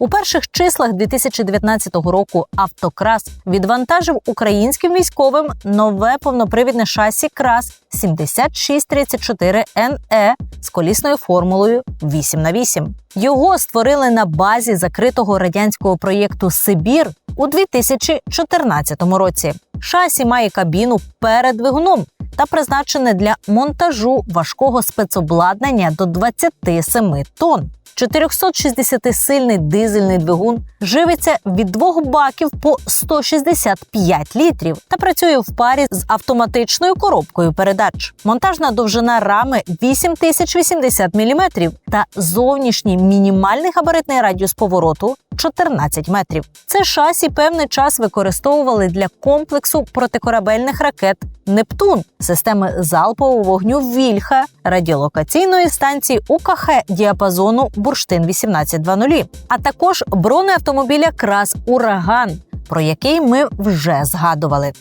У перших числах 2019 року автокрас відвантажив українським військовим нове повнопривідне шасі крас 7634 NE з колісною формулою 8 на 8 Його створили на базі закритого радянського проєкту Сибір у 2014 році. Шасі має кабіну перед двигуном та призначене для монтажу важкого спецобладнання до 27 тонн. 460-сильний дизельний двигун живиться від двох баків по 165 літрів та працює в парі з автоматичною коробкою передач. Монтажна довжина рами 8080 мм та зовнішній мінімальний габаритний радіус повороту 14 метрів. Це шасі певний час використовували для комплексу протикорабельних ракет Нептун, системи залпового вогню Вільха, радіолокаційної станції УКХ діапазону Бурштин 1820, а також бронеавтомобіля Крас Ураган, про який ми вже згадували.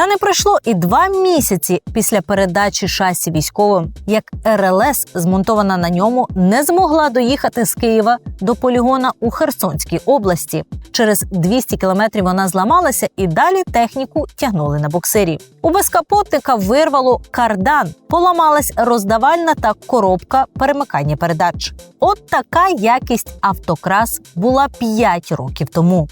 Та не пройшло і два місяці після передачі шасі військовим, як РЛС, змонтована на ньому, не змогла доїхати з Києва до полігона у Херсонській області. Через 200 кілометрів вона зламалася і далі техніку тягнули на буксирі. У безкапотника вирвало кардан, поламалась роздавальна та коробка перемикання передач. От така якість автокрас була 5 років тому.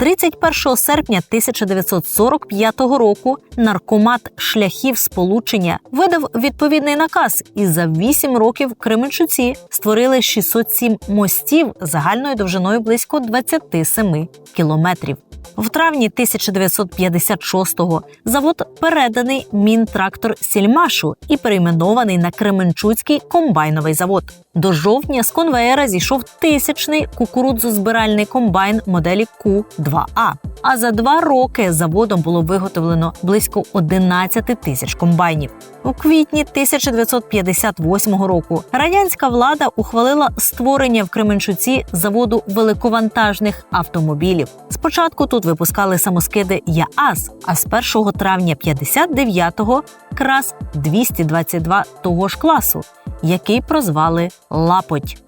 31 серпня 1945 року наркомат шляхів сполучення видав відповідний наказ, і за 8 років Кременчуці створили 607 мостів загальною довжиною близько 27 кілометрів. В травні 1956-го завод переданий мінтрактор Сільмашу і перейменований на Кременчуцький комбайновий завод. До жовтня з конвеєра зійшов тисячний кукурудзозбиральний комбайн моделі Q2A. А за два роки заводом було виготовлено близько 11 тисяч комбайнів. У квітні 1958 року радянська влада ухвалила створення в Кременчуці заводу великовантажних автомобілів. Спочатку тут випускали самоскиди ЯАЗ, а з 1 травня 59-го крас 222 того ж класу, який прозвали Лапоть.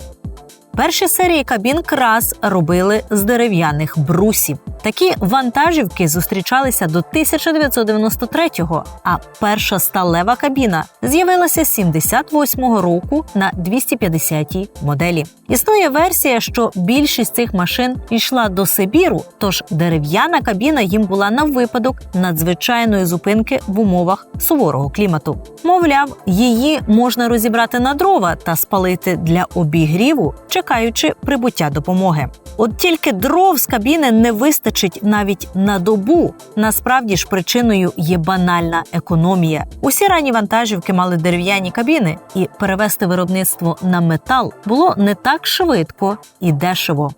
Перші серії кабін крас робили з дерев'яних брусів. Такі вантажівки зустрічалися до 1993-го, а перша сталева кабіна з'явилася 78-го року на 250-й моделі. Існує версія, що більшість цих машин йшла до Сибіру, тож дерев'яна кабіна їм була на випадок надзвичайної зупинки в умовах суворого клімату. Мовляв, її можна розібрати на дрова та спалити для обігріву, чекаючи прибуття допомоги. От тільки дров з кабіни не вистачить навіть на добу. Насправді ж причиною є банальна економія. Усі ранні вантажівки мали дерев'яні кабіни, і перевести виробництво на метал було не так швидко і дешево.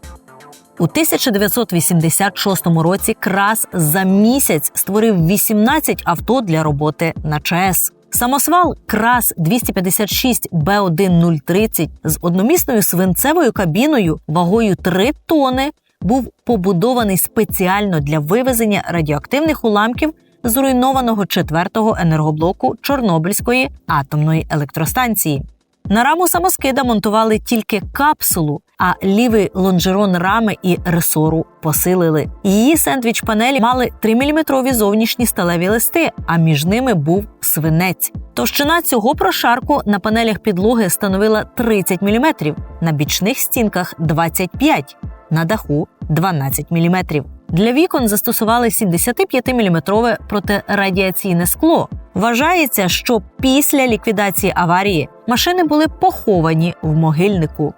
У 1986 році крас за місяць створив 18 авто для роботи на ЧАЕС. Самосвал крас 256 Б1 030 з одномісною свинцевою кабіною вагою 3 тони був побудований спеціально для вивезення радіоактивних уламків зруйнованого четвертого енергоблоку Чорнобильської атомної електростанції. На раму самоскида монтували тільки капсулу, а лівий лонжерон рами і ресору посилили. Її сендвіч панелі мали 3-мм зовнішні сталеві листи, а між ними був свинець. Товщина цього прошарку на панелях підлоги становила 30 мм, на бічних стінках 25 на даху 12 мм. Для вікон застосували 75-мм протирадіаційне скло. Вважається, що після ліквідації аварії машини були поховані в могильнику.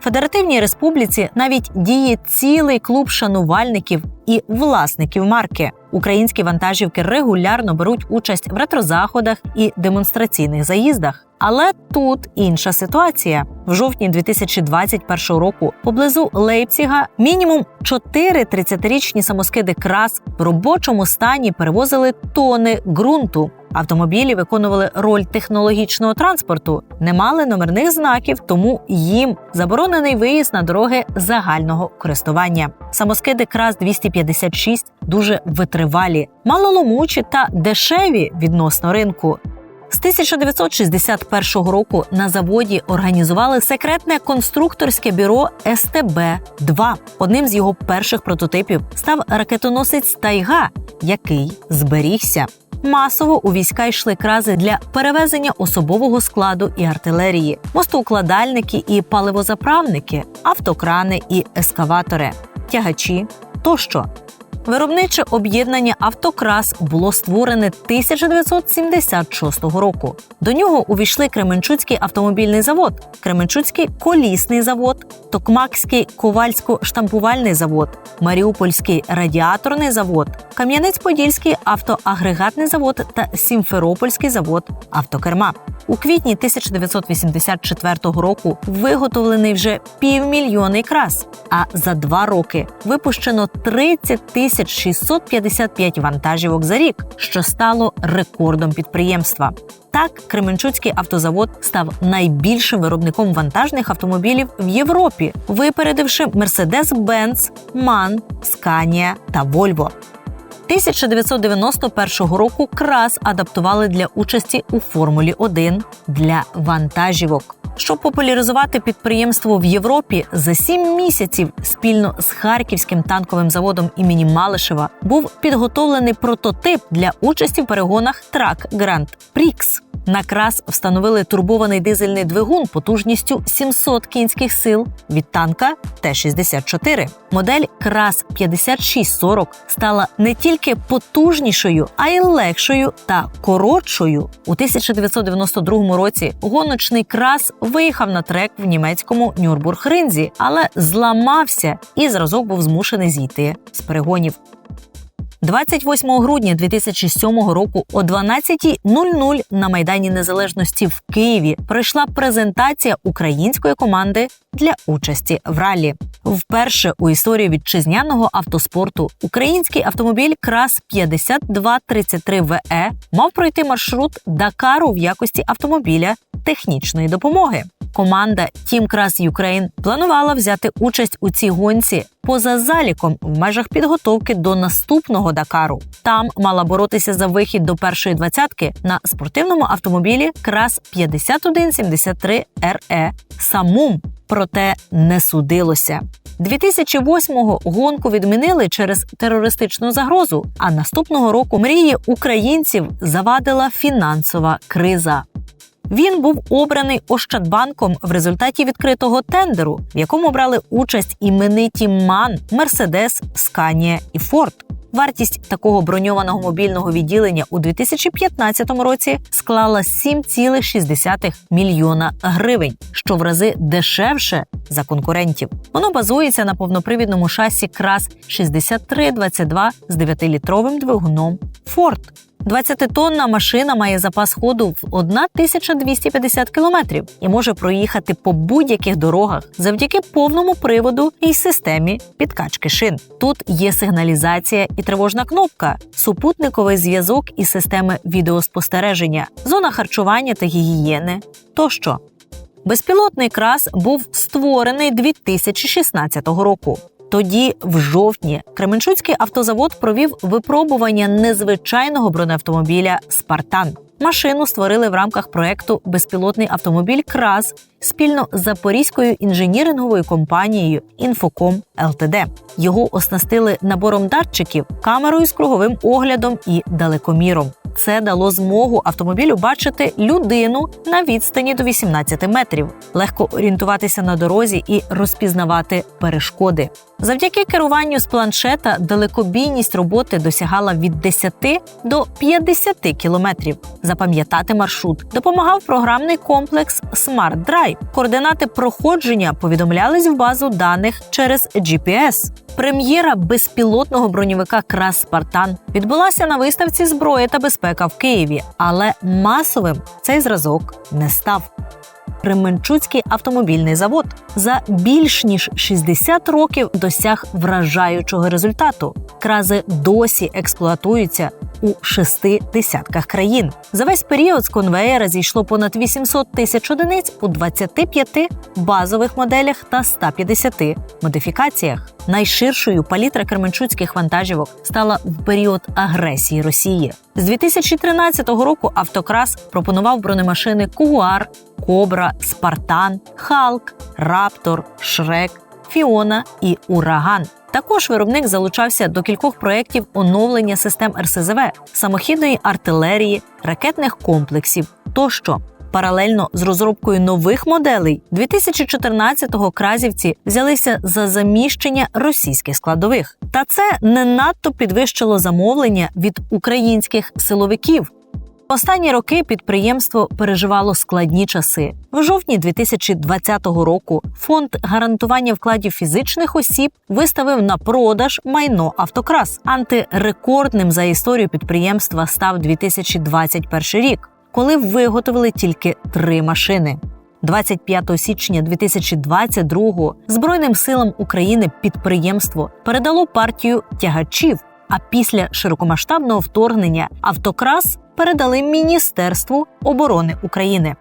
Федеративній республіці навіть діє цілий клуб шанувальників і власників марки. Українські вантажівки регулярно беруть участь в ретрозаходах і демонстраційних заїздах. Але тут інша ситуація. В жовтні 2021 року поблизу Лейпціга мінімум 4 30-річні самоскиди крас в робочому стані перевозили тони ґрунту. Автомобілі виконували роль технологічного транспорту, не мали номерних знаків, тому їм заборонений виїзд на дороги загального користування. Самоскиди крас 256 дуже витривалі, малоломучі та дешеві відносно ринку. З 1961 року на заводі організували секретне конструкторське бюро СТБ-2. Одним з його перших прототипів став ракетоносець Тайга, який зберігся. Масово у війська йшли крази для перевезення особового складу і артилерії, мостоукладальники і паливозаправники, автокрани і ескаватори, тягачі тощо. Виробниче об'єднання Автокрас було створене 1976 року. До нього увійшли Кременчуцький автомобільний завод, Кременчуцький колісний завод, Токмакський ковальсько-штампувальний завод, Маріупольський радіаторний завод, Кам'янець-Подільський автоагрегатний завод та Сімферопольський завод автокерма. У квітні 1984 року виготовлений вже півмільйонний крас. А за два роки випущено 30 тисяч 655 вантажівок за рік, що стало рекордом підприємства. Так, Кременчуцький автозавод став найбільшим виробником вантажних автомобілів в Європі, випередивши Mercedes-Benz, MAN, Scania та Volvo. 1991 року крас адаптували для участі у Формулі 1 для вантажівок. Щоб популяризувати підприємство в Європі, за сім місяців спільно з харківським танковим заводом імені Малишева був підготовлений прототип для участі в перегонах Трак Гранд Прікс. На крас встановили турбований дизельний двигун потужністю 700 кінських сил від танка Т-64. Модель крас 5640 стала не тільки потужнішою, а й легшою та коротшою. У 1992 році гоночний крас виїхав на трек в німецькому Нюрбург-Ринзі, але зламався і зразок був змушений зійти з перегонів. 28 грудня 2007 року о 12.00 на Майдані Незалежності в Києві пройшла презентація української команди для участі в ралі. Вперше у історії вітчизняного автоспорту український автомобіль Крас 5233 ВЕ мав пройти маршрут Дакару в якості автомобіля технічної допомоги. Команда Team Cross Ukraine планувала взяти участь у цій гонці поза заліком в межах підготовки до наступного Дакару. Там мала боротися за вихід до першої двадцятки на спортивному автомобілі Крас 5173 РЕ Самум. Проте не судилося. 2008-го гонку відмінили через терористичну загрозу. А наступного року мрії українців завадила фінансова криза. Він був обраний Ощадбанком в результаті відкритого тендеру, в якому брали участь імениті МАН, Мерседес, Сканія і Форд. Вартість такого броньованого мобільного відділення у 2015 році склала 7,6 мільйона гривень, що в рази дешевше за конкурентів. Воно базується на повнопривідному шасі крас 6322 з 9-літровим двигуном Ford. 20-тонна машина має запас ходу в 1250 кілометрів і може проїхати по будь-яких дорогах завдяки повному приводу і системі підкачки шин. Тут є сигналізація і тривожна кнопка, супутниковий зв'язок і системи відеоспостереження, зона харчування та гігієни тощо. Безпілотний крас був створений 2016 року. Тоді, в жовтні, Кременчуцький автозавод провів випробування незвичайного бронеавтомобіля Спартан. Машину створили в рамках проекту Безпілотний автомобіль Краз спільно з запорізькою інженіринговою компанією Інфоком ЛТД. Його оснастили набором датчиків, камерою з круговим оглядом і далекоміром. Це дало змогу автомобілю бачити людину на відстані до 18 метрів, легко орієнтуватися на дорозі і розпізнавати перешкоди. Завдяки керуванню з планшета далекобійність роботи досягала від 10 до 50 кілометрів. Запам'ятати маршрут допомагав програмний комплекс Smart Drive. Координати проходження повідомлялись в базу даних через GPS. Прем'єра безпілотного броньовика Крас Спартан відбулася на виставці зброї та безпека в Києві, але масовим цей зразок не став. Кременчуцький автомобільний завод за більш ніж 60 років досяг вражаючого результату. Крази досі експлуатуються у шести десятках країн. За весь період з конвеєра зійшло понад 800 тисяч одиниць у 25 базових моделях та 150 модифікаціях. Найширшою палітра кременчуцьких вантажівок стала в період агресії Росії. З 2013 року автокрас пропонував бронемашини Кугуар, Кобра, Спартан, Халк, Раптор, Шрек, Фіона і Ураган. Також виробник залучався до кількох проєктів оновлення систем РСЗВ, самохідної артилерії, ракетних комплексів тощо. Паралельно з розробкою нових моделей 2014-го кразівці взялися за заміщення російських складових. Та це не надто підвищило замовлення від українських силовиків. Останні роки підприємство переживало складні часи. В жовтні 2020 року фонд гарантування вкладів фізичних осіб виставив на продаж майно автокрас. Антирекордним за історію підприємства став 2021 рік, коли виготовили тільки три машини. 25 січня 2022-го Збройним силам України підприємство передало партію тягачів. А після широкомасштабного вторгнення автокрас передали Міністерству оборони України.